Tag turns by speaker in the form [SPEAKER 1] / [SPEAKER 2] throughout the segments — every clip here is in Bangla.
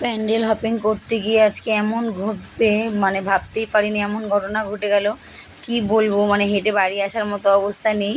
[SPEAKER 1] প্যান্ডেল হপিং করতে গিয়ে আজকে এমন ঘটবে মানে ভাবতেই পারিনি এমন ঘটনা ঘটে গেল। কি বলব মানে হেঁটে বাড়ি আসার মতো অবস্থা নেই।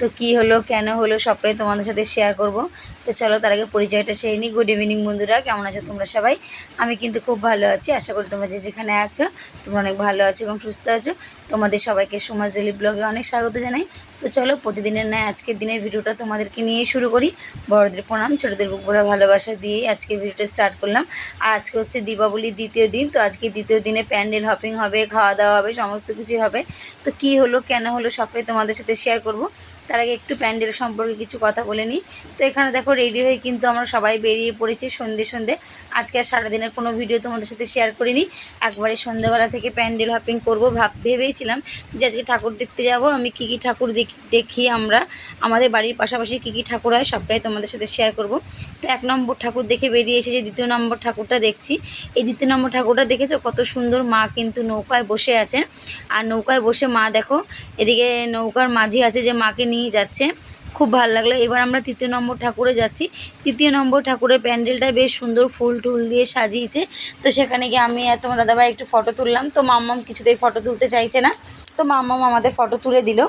[SPEAKER 1] তো কি হলো, কেন হলো, সবটাই তোমাদের সাথে শেয়ার করব। তো চলো, তার আগে পরিচয়টা সেরে নিই। গুড ইভিনিং বন্ধুরা, কেমন আছো তোমরা সবাই? আমি কিন্তু খুব ভালো আছি। আশা করি তোমরা যে যেখানে আছো, তোমরা অনেক ভালো আছো এবং সুস্থ আছো। তোমাদের সবাইকে সমাজ ডেলি ব্লগে অনেক স্বাগত জানাই। তো চলো প্রতিদিনের ন্যায় আজকের দিনের ভিডিওটা তোমাদেরকে নিয়ে শুরু করি। বড়দের প্রণাম, ছোটোদের বুক ভরা ভালোবাসা দিয়ে আজকে ভিডিওটা স্টার্ট করলাম। আর আজকে হচ্ছে দীপাবলির দ্বিতীয় দিন, তো আজকে দ্বিতীয় দিনে প্যান্ডেল হপিং হবে খাওয়া দাওয়া হবে, সমস্ত কিছুই হবে। তো কি হলো, কেন হলো, সবটাই তোমাদের সাথে শেয়ার করব। তার আগে একটু প্যান্ডেল সম্পর্কে কিছু কথা বলে নিই। তো এখানে দেখো রেডি হয়ে কিন্তু আমরা সবাই বেরিয়ে পড়েছি সন্ধে সন্ধে। আজকে আর সারাদিনের কোনো ভিডিও তোমাদের সাথে শেয়ার করিনি। একবারে সন্ধ্যেবেলা থেকে প্যান্ডেল হপিং করব ভাব ভেবেইছিলাম যে আজকে ঠাকুর দেখতে যাব। আমি কী কী ঠাকুর দেখি দেখি আমরা। আমাদের বাড়ির পাশাপাশি কী কী ঠাকুর হয় সবটাই তোমাদের সাথে শেয়ার করব। তো এক নম্বর ঠাকুর দেখে বেরিয়ে এসে যে দ্বিতীয় নম্বর ঠাকুরটা দেখছি, এই দ্বিতীয় নম্বর ঠাকুরটা দেখেছ? কত সুন্দর মা কিন্তু নৌকায় বসে আছে। আর নৌকায় বসে মা দেখো, এদিকে নৌকার মাঝি আছে যে মাকে নিয়ে যাচ্ছে। খুব ভালো লাগল। এবার আমরা তৃতীয় নম্বর ঠাকুরে যাচ্ছি। তৃতীয় নম্বর ঠাকুরের প্যান্ডেলটা বেশ সুন্দর ফুল টুল দিয়ে সাজিয়েছে। তো সেখানে গিয়ে আমি আর তোমার দাদাভাই একটু ফটো তুললাম। তো মাম্মাম কিছুতেই ফটো তুলতে চাইছে না। তো মাম্মাম আমাদের ফটো তুলে দিল।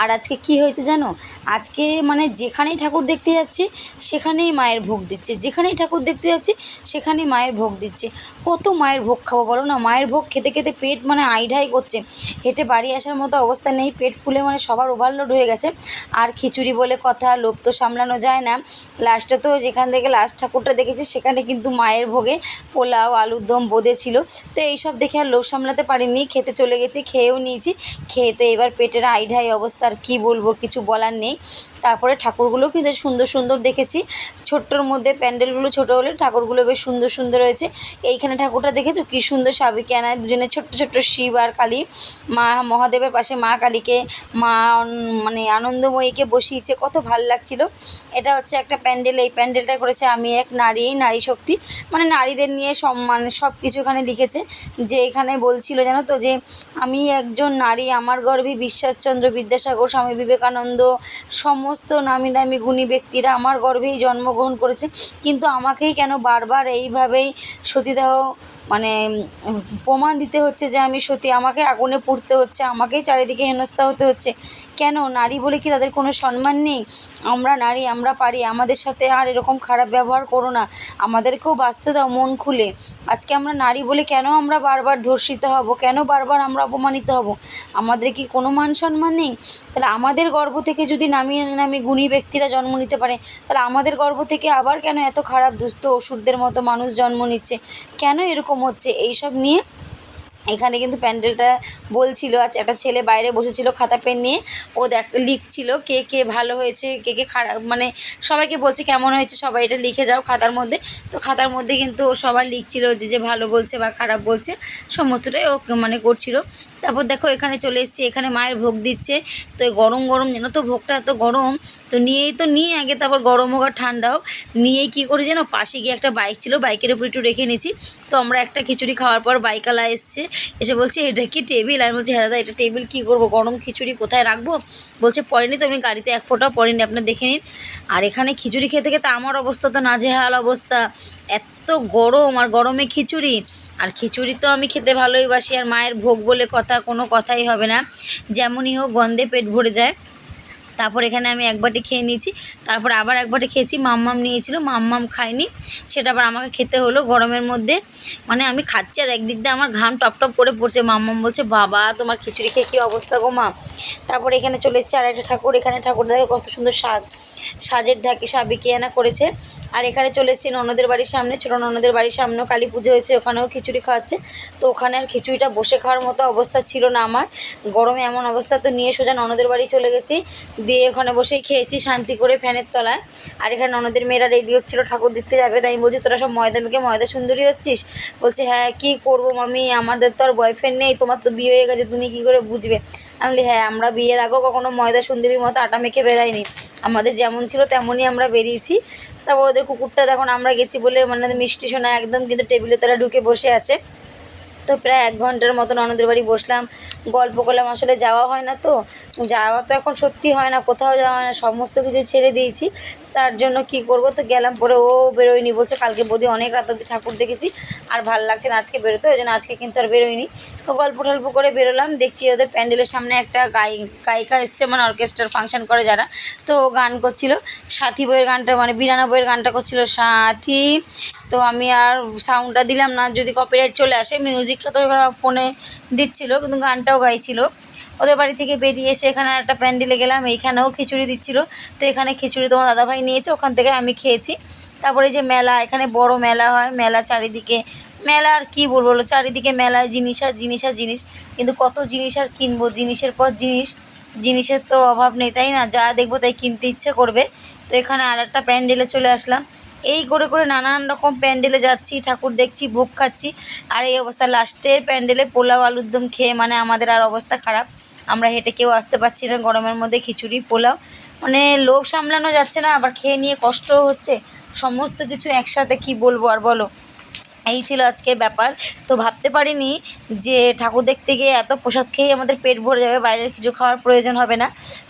[SPEAKER 1] আর আজকে কি হয়েছে জানো? আজকে মানে যেখানেই ঠাকুর দেখতে যাচ্ছি, সেখানেই মায়ের ভোগ দিচ্ছে। যেখানেই ঠাকুর দেখতে যাচ্ছি, সেখানেই মায়ের ভোগ দিচ্ছে। কত মায়ের ভোগ খাব বলো না? মায়ের ভোগ খেতে খেতে পেট মানে আইঢাই করছে। হেঁটে বাড়ি আসার মতো অবস্থা নেই। পেট ফুলে মানে সবার ওভারলোড হয়ে গেছে। আর খিচুড়ি বলে কথা, লোভ তো সামলানো যায় না। লাস্টে তো যেখান থেকে লাস্ট ঠাকুরটা দেখেছি, সেখানে কিন্তু মায়ের ভোগে পোলাও, আলুর দম, বোঁদে ছিল। তো এইসব দেখে আর লোভ সামলাতে পারিনি। খেতে চলে গেছি, খেয়েও নিয়েছি। খেয়ে তো এবার পেটের আইঢাই অবস্থা আর কী বলব কিছু বলার নেই। তারপরে ঠাকুরগুলো কিন্তু সুন্দর সুন্দর দেখেছি। ছোট্টর মধ্যে প্যান্ডেলগুলো ছোটো হলে ঠাকুরগুলো বেশ সুন্দর সুন্দর হয়েছে। এইখানে ঠাকুরটা দেখেছ? কী সুন্দর সাবিকে আনায়। দুজনে ছোট্ট ছোট্ট শিব আর কালী। মা মহাদেবের পাশে মা কালীকে, মা মানে আনন্দময়ীকে বসিয়েছে। কত ভালো লাগছিল। এটা হচ্ছে একটা প্যান্ডেল। এই প্যান্ডেলটা করেছে আমি এক নারী নারী শক্তি। মানে নারীদের নিয়ে সম্মান সব কিছু এখানে লিখেছে। যে এখানে বলছিল জানো তো যে, আমি একজন নারী, আমার গর্ভে বিশ্বাসচন্দ্র বিদ্যাসাগর, স্বামী বিবেকানন্দ, সমস্ত নামি দামি গুণী ব্যক্তিরা আমার গর্ভেই জন্মগ্রহণ করেছে। কিন্তু আমাকেই কেন বারবার এইভাবেই সতীদাহ মানে প্রমাণ দিতে হচ্ছে যে আমি সতী আমাকে আগুনে পুড়তে হচ্ছে, আমাকেই চারিদিকে হেনস্থা হতে হচ্ছে। কেন? নারী বলে কি তাদের কোনো সম্মান নেই? আমরা নারী, আমরা পারি, আমাদের সাথে আর এরকম খারাপ ব্যবহার করো না। আমাদেরকেও বাঁচতে দাও, মন খুলে। আজকে আমরা নারী বলে কেন আমরা বারবার ধর্ষিত হব? কেন বারবার আমরা অপমানিত হব? আমাদের কি কোনো মান সম্মান নেই? তাহলে আমাদের গর্ভ থেকে যদি নামিয়ে নামি গুণী ব্যক্তিরা জন্ম নিতে পারে, তাহলে আমাদের গর্ভ থেকে আবার কেন এত খারাপ দুস্থ ওষুধদের মতো মানুষ জন্ম নিচ্ছে? কেন এরকম হচ্ছে এইসব নিয়ে এখানে কিন্তু প্যান্ডেলটা বলছিল আজ একটা ছেলে বাইরে বসেছিল খাতা পেন নিয়ে, ও দেখ, লিখছিল কে কে ভালো হয়েছে, কে কে খারাপ মানে সবাইকে বলছে কেমন হয়েছে, সবাই এটা লিখে যাও খাতার মধ্যে। তো খাতার মধ্যে কিন্তু ও সবার লিখছিল যে যে ভালো বলছে বা খারাপ বলছে, সমস্তটাই ও মানে করছিল। তারপর দেখো এখানে চলে এসেছি, এখানে মায়ের ভোগ দিচ্ছে। তো গরম গরম যেন তো ভোগটা এত গরম, তো নিয়েই তো নিয়ে আগে তারপর গরম হোক আর ঠান্ডা হোক, নিয়েই কী করে যেন পাশে গিয়ে একটা বাইক ছিল, বাইকের উপর একটু রেখে নিয়েছি তো আমরা একটা খিচুড়ি খাওয়ার পর বাইকালা এসছে এসে বলছে, এটা কি টেবিল? আমি বলছি হ্যাঁ দাদা, এটা টেবিল, কী করব? গরম খিচুড়ি কোথায় রাখব? বলছে, পড়েনি তো আমি গাড়িতে এক ফোঁটাও পড়েনি আপনি দেখে নিন। আর এখানে খিচুড়ি খেতে খেতে আমার অবস্থা তো নাজেহাল অবস্থা। এত গরম আর গরমে খিচুড়ি। আর খিচুড়ি তো আমি খেতে ভালোইবাসি আর মায়ের ভোগ বলে কথা, কোনো কথাই হবে না। যেমনই হোক, গন্ধে পেট ভরে যায়। তারপর এখানে আমি এক বাটি খেয়ে নিয়েছি। তারপর আবার এক বাটি খেয়েছি, মাম্মাম নিয়েছিল, মাম্মাম খাইনি সেটা আবার আমাকে খেতে হলো গরমের মধ্যে। মানে আমি খাচ্ছি আর একদিক দিয়ে আমার ঘাম টপ টপ করে পড়ছে। মাম্মাম বলছে, বাবা, তোমার খিচুড়ি খেয়ে কী অবস্থা গো মা? তারপর এখানে চলে এসেছে আর একটা ঠাকুর। এখানে ঠাকুর দেখে কত সুন্দর সাজ, সাজের ঢাকি সাবিকিয়ানা করেছে। আর এখানে চলে এসেছি ননদের বাড়ির সামনে। ছোটো ননদের বাড়ির সামনেও কালী পুজো হয়েছে, ওখানেও খিচুড়ি খাওয়াচ্ছে। তো ওখানে আর খিচুড়িটা বসে খাওয়ার মতো অবস্থা ছিল না আমার। গরমে এমন অবস্থা, তো নিয়ে সোজা ননদের বাড়ি চলে গেছি। দিয়ে ওখানে বসেই খেয়েছি, শান্তি করে ফ্যানের তলায়। আর এখানে ননদের মেয়েরা রেডি হচ্ছিল, ঠাকুর দেখতে যাবে। তাই আমি বলছি, তোরা সব ময়দা মেখে ময়দা সুন্দরী হচ্ছিস? বলছে হ্যাঁ কী করব মামি আমাদের তো আর বয়ফ্রেন্ড নেই, তোমার তো বিয়ে হয়ে গেছে, তুমি কী করে বুঝবে? আমি বলি হ্যাঁ আমরা বিয়ের আগেও কখনো ময়দা সুন্দরীর মতো আটা মেখে বেরাইনি আমাদের যেমন ছিল তেমনই আমরা বেরিয়েছি। তারপর ওদের কুকুরটা দেখুন আমরা গেছি বলে মানে মিষ্টি শোনা একদম কিন্তু টেবিলে তারা ঢুকে বসে আছে। তো প্রায় এক ঘণ্টার মতন ননদের বাড়ি বসলাম। গল্প করলাম, আসলে যাওয়া হয় না তো। যাওয়া তো এখন সত্যি হয় না, কোথাও যাওয়া হয় না, সমস্ত কিছু ছেড়ে দিয়েছি। তার জন্য কি করব তো গেলাম, পরে ও বেরোয়নি বলছে, কালকে বৌদি অনেক রাত অব্দি ঠাকুর দেখেছি, আর ভালো লাগছে না, আজকে বেরোতে, ওই জন্য আজকে কিন্তু আর বেরোয়নি। তো গল্প টল্প করে বেরোলাম, দেখছি ওদের প্যান্ডেলের সামনে একটা গায়ি গায়িকা এসছে মানে অর্কেস্ট্রার ফাংশন করে যারা। তো গান করছিল, সাথী বইয়ের গানটা মানে বিরানা বইয়ের গানটা করছিল, সাথী। তো আমি আর সাউন্ডটা দিলাম না, যদি কপিরাইট চলে আসে মিউজিকটা তো ফোনে দিচ্ছিল, কিন্তু গানটাও গাইছিল। ওদের বাড়ি থেকে বেরিয়ে এসে এখানে একটা প্যান্ডেলে গেলাম এইখানেও খিচুড়ি দিচ্ছিল। তো এখানে খিচুড়ি তোমার দাদাভাই নিয়েছে ওখান থেকে আমি খেয়েছি। তারপরে যে মেলা এখানে বড় মেলা হয় মেলা চারিদিকে মেলা আর কী বলব বলো, চারিদিকে মেলায় জিনিস আর জিনিস আর জিনিস। কিন্তু কত জিনিস আর কিনবো জিনিসের পর জিনিস জিনিসের তো অভাব নেই তাই না? যা দেখব তাই কিনতে ইচ্ছে করবে। তো এখানে আর একটা প্যান্ডেলে চলে আসলাম। এই করে করে নানান রকম প্যান্ডেলে যাচ্ছি, ঠাকুর দেখছি, ভোগ খাচ্ছি। আর এই অবস্থা, লাস্টের প্যান্ডেলে পোলাও আলুর দম খেয়ে মানে আমাদের আর অবস্থা খারাপ। আমরা হেঁটে কেউ আসতে পারছি না, গরমের মধ্যে খিচুড়ি, পোলাও। মানে লোভ সামলানো যাচ্ছে না, আবার খেয়ে নিয়ে কষ্টও হচ্ছে। সমস্ত কিছু একসাথে কি বলব আর বলো? এই ছিল আজকে ব্যাপার। তো ভাবতে পারিনি যে ঠাকুর দেখতে গিয়ে এত প্রসাদ খেয়ে আমাদের পেট ভরে যাবে, বাইরের কিছু খাওয়ার প্রয়োজন হবে না।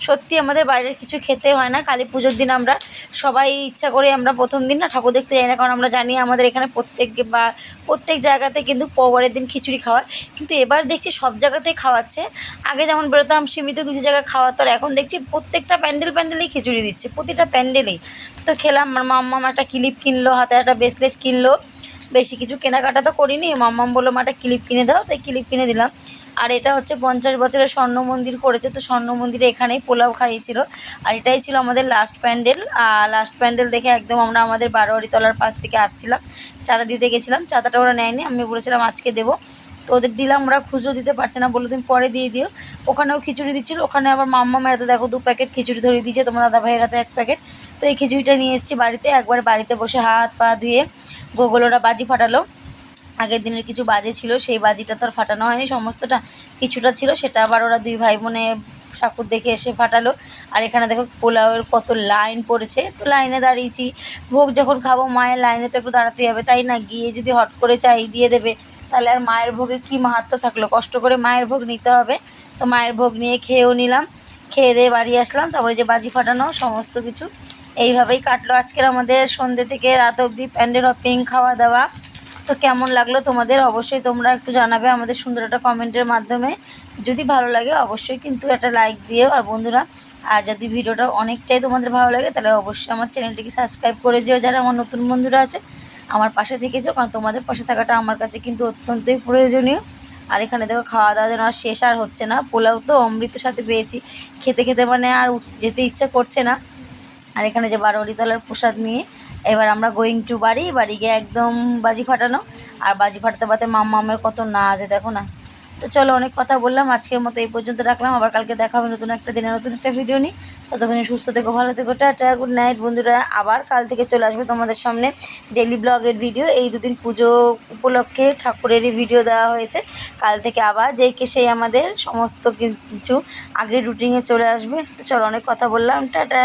[SPEAKER 1] সত্যি আমাদের বাইরের কিছু খেতে হয় না, কালী পুজোর দিন আমরা সবাই ইচ্ছা করে আমরা প্রথম দিন না ঠাকুর দেখতে যাই না, কারণ আমরা জানি আমাদের এখানে প্রত্যেক বা প্রত্যেক জায়গাতে কিন্তু পরের দিন খিচুড়ি খাওয়ায় কিন্তু এবার দেখছি সব জায়গাতেই খাওয়াচ্ছে। আগে যেমন বেরোতাম, সীমিত কিছু জায়গায় খাওয়াতো এখন দেখছি প্রত্যেকটা প্যান্ডেল প্যান্ডেলেই খিচুড়ি দিচ্ছে, প্রতিটা প্যান্ডেলেই। তো খেলাম, আমার মাম্মাম একটা ক্লিপ কিনলো, হাতে একটা ব্রেসলেট কিনলো। বেশি কিছু কেনাকাটা তো করিনি। মাম্মাম বলল, মা, একটা ক্লিপ কিনে দাও। তাই ক্লিপ কিনে দিলাম। আর এটা হচ্ছে পঞ্চাশ বছরের স্বর্ণ মন্দির করেছে, তো স্বর্ণ মন্দিরে এখানেই পোলাও খাইয়েছিল। আর এটাই ছিল আমাদের লাস্ট প্যান্ডেল আর লাস্ট প্যান্ডেল দেখে একদম আমরা আমাদের বারোয়ারি তলার পাশ থেকে আসছিলাম। চাঁদা দিতে গেছিলাম। চাঁদাটা ওরা নেয়নি। আমি বলেছিলাম, আজকে দেবো। তো ওদের দিলাম, ওরা খুচরো দিতে পারছে না। বলল, তুমি পরে দিয়ে দিও। ওখানেও খিচুড়ি দিচ্ছিল। ওখানে আবার মাম্মা মেরাতে দেখো, দু প্যাকেট খিচুড়ি ধরিয়ে দিয়েছে। তোমার দাদা ভাইয়ের হাতে এক প্যাকেট। তো এই খিচুড়িটা নিয়ে এসেছি বাড়িতে। একবার বাড়িতে বসে হাত পা ধুয়ে গোগলোরা বাজি ফাটালো। আগের দিনের কিছু বাজে ছিল, সেই বাজিটা তো আর ফাটানো হয়নি। সমস্তটা কিছুটা ছিল, সেটা আবার ওরা দুই ভাই বোনে ঠাকুর দেখে এসে ফাটালো। আর এখানে দেখো পোলাওয়ের কত লাইন পড়েছে। তো লাইনে দাঁড়িয়েছি। ভোগ যখন খাব, মায়ের লাইনে তো একটু দাঁড়াতে হবে, তাই না? গিয়ে যদি হট করে চাই দিয়ে দেবে, তাহলে আর মায়ের ভোগের কী মাহাত্ম থাকল? কষ্ট করে মায়ের ভোগ নিতে হবে। তো মায়ের ভোগ নিয়ে খেয়েও নিলাম। খেয়ে দিয়ে বাড়ি আসলাম। তারপরে যে বাজি ফাটানো, সমস্ত কিছু এইভাবেই কাটলো। আজকের আমাদের সন্ধ্যে থেকে রাত অবধি প্যান্ডেল হপিং খাওয়া দাওয়া। তো কেমন লাগল তোমাদের? অবশ্যই তোমরা একটু জানাবে আমাদের সুন্দর একটা কমেন্টের মাধ্যমে। যদি ভালো লাগে, অবশ্যই কিন্তু একটা লাইক দিও আর বন্ধুরা, আর যদি ভিডিওটা অনেকটাই তোমাদের ভালো লাগে, তাহলে অবশ্যই আমার চ্যানেলটিকে সাবস্ক্রাইব করে যেও যারা আমার নতুন বন্ধুরা আছে, আমার পাশে থেকেছো কারণ তোমাদের পাশে থাকাটা আমার কাছে কিন্তু অত্যন্তই প্রয়োজনীয়। আর এখানে দেখো, খাওয়া দাওয়া যেন আর শেষ আর হচ্ছে না। পোলাও তো অমৃতের সাথে পেয়েছি। খেতে খেতে মানে আর যেতে ইচ্ছা করছে না। আর এখানে যে বারোয়ারিতলার প্রসাদ নিয়ে, এবার আমরা গোয়িং টু বাড়ি বাড়ি গিয়ে একদম বাজি ফাটানো। আর বাজি ফাটাতে ফাটাতে মাম্মামের কত না আছে দেখো না। তো চলো অনেক কথা বললাম, আজকের মতো এই পর্যন্ত রাখলাম। আবার কালকে দেখা হবে নতুন একটা দিনে নতুন একটা ভিডিও নিই ততক্ষণ সুস্থ থেকো, ভালো থেকো, টাটা গুড নাইট বন্ধুরা, আবার কাল থেকে চলে আসবে তোমাদের সামনে ডেলি ব্লগের ভিডিও এই দুদিন পুজো উপলক্ষে ঠাকুরেরই ভিডিও দেওয়া হয়েছে। কাল থেকে আবার যেই কে সেই আমাদের সমস্ত কিছু আগের রুটিনে চলে আসবে। তো চলো অনেক কথা বললাম, টাটা।